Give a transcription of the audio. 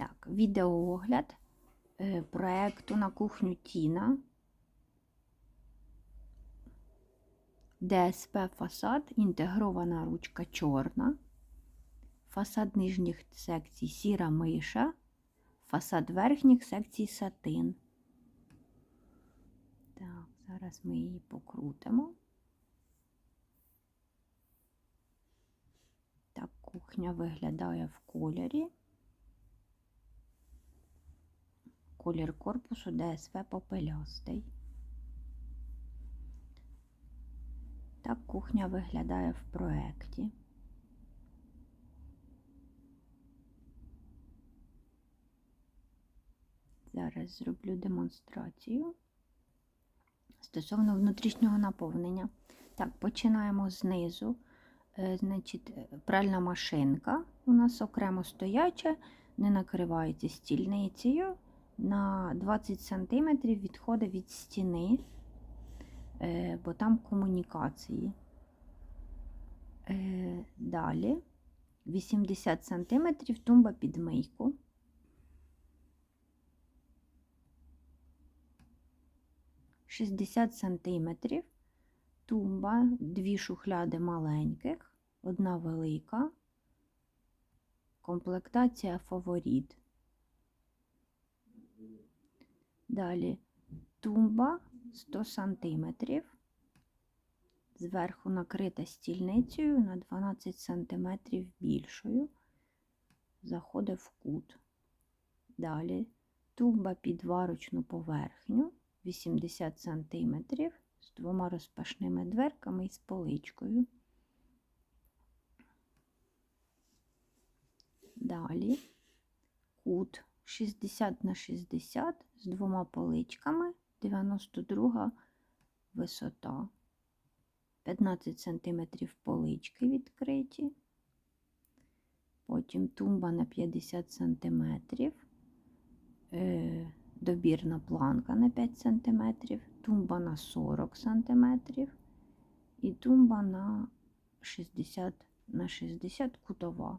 Так, відеоогляд е, проекту на кухню Тіна. ДСП фасад, інтегрована ручка чорна, фасад нижніх секцій сіра миша, фасад верхніх секцій сатин. Так, зараз ми її покрутимо. Так кухня виглядає в кольорі. Колір корпусу ДСВ попелястий. Так кухня виглядає в проєкті. Зараз зроблю демонстрацію стосовно внутрішнього наповнення. Так, починаємо знизу. Е, Значить, е, пральна машинка у нас окремо стояча, не накривається стільницею. На 20 см відходить від стіни, е, бо там комунікації. Е, Далі 80 см тумба під мийку. Шістдесят сантиметрів тумба, дві шухляди маленьких, одна велика, комплектація фаворит. Далі. Тумба 100 см, зверху накрита стільницею на 12 см більшою, заходить в кут. Далі. Тумба під варочну поверхню 80 см з двома розпашними дверками і з поличкою. Далі. Кут 60 на 60 з двома поличками, 92 висота, 15 см полички відкриті, потім тумба на 50 см, е, добірна планка на 5 см, тумба на 40 см і тумба на 60 на 60 кутова.